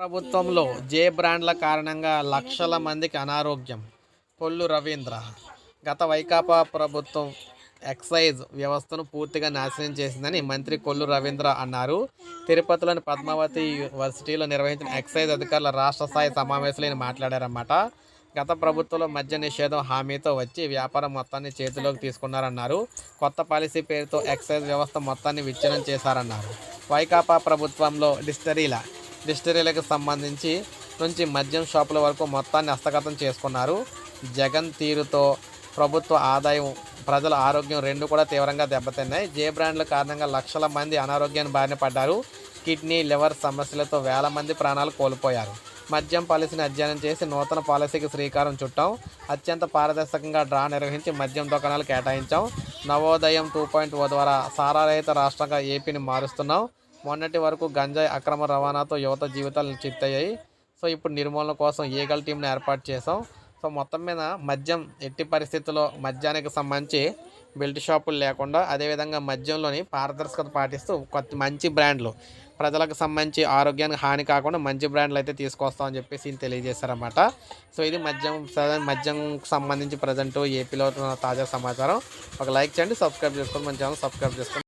ప్రభుత్వంలో జే బ్రాండ్ల కారణంగా లక్షల మందికి అనారోగ్యం. పొల్లు రవీంద్ర. గత వైకాపా ప్రభుత్వం ఎక్సైజ్ వ్యవస్థను పూర్తిగా నాశనం చేసిందని మంత్రి కొల్లు రవీంద్ర అన్నారు. తిరుపతిలోని పద్మావతి యూనివర్సిటీలో నిర్వహించిన ఎక్సైజ్ అధికారుల రాష్ట్ర స్థాయి సమావేశంలో ఆయన మాట్లాడారన్నమాట. గత ప్రభుత్వంలో మద్య నిషేధం హామీతో వచ్చి వ్యాపారం మొత్తాన్ని చేతిలోకి తీసుకున్నారన్నారు. కొత్త పాలసీ పేరుతో ఎక్సైజ్ వ్యవస్థ మొత్తాన్ని విచ్ఛిన్నం చేశారన్నారు. వైకాపా ప్రభుత్వంలో డిస్టరీల డిస్టరీలకు సంబంధించి నుంచి మద్యం షాపుల వరకు మొత్తాన్ని హస్తగతం చేసుకున్నారు. జగన్ తీరుతో ప్రభుత్వ ఆదాయం ప్రజల ఆరోగ్యం రెండు కూడా తీవ్రంగా దెబ్బతిన్నాయి. జే బ్రాండ్ల కారణంగా లక్షల మంది అనారోగ్యాన్ని బారిన పడ్డారు. కిడ్నీ లివర్ సమస్యలతో వేల మంది ప్రాణాలు కోల్పోయారు. మద్యం పాలసీని అధ్యయనం చేసి నూతన పాలసీకి శ్రీకారం చుట్టాం. అత్యంత పారదర్శకంగా డ్రా నిర్వహించి మద్యం దుకాణాలు కేటాయించాం. నవోదయం టూ పాయింట్ ఓ ద్వారా సారారహిత రాష్ట్రంగా ఏపీని మారుస్తున్నాం. మొన్నటి వరకు గంజాయి అక్రమ రవాణాతో యువత జీవితాలు చిత్తయ్యాయి సో ఇప్పుడు నిర్మూలన కోసం ఈగల్ టీంని ఏర్పాటు చేసాం సో మొత్తం మీద మద్యం ఎట్టి పరిస్థితుల్లో మద్యానికి సంబంధించి బెల్ట్ షాపులు లేకుండా అదేవిధంగా మద్యంలోని పారదర్శకత పాటిస్తూ కొత్త మంచి బ్రాండ్లు ప్రజలకు సంబంధించి ఆరోగ్యానికి హాని కాకుండా మంచి బ్రాండ్లు అయితే తీసుకొస్తామని చెప్పేసి ఈయన తెలియజేశారన్నమాట. సో ఇది మద్యం మద్యంకు సంబంధించి ప్రజెంట్ ఏపీలో ఉన్న తాజా సమాచారం. ఒక లైక్ చేయండి సబ్స్క్రైబ్ చేసుకోండి మన ఛానల్ సబ్స్క్రైబ్ చేసుకోండి.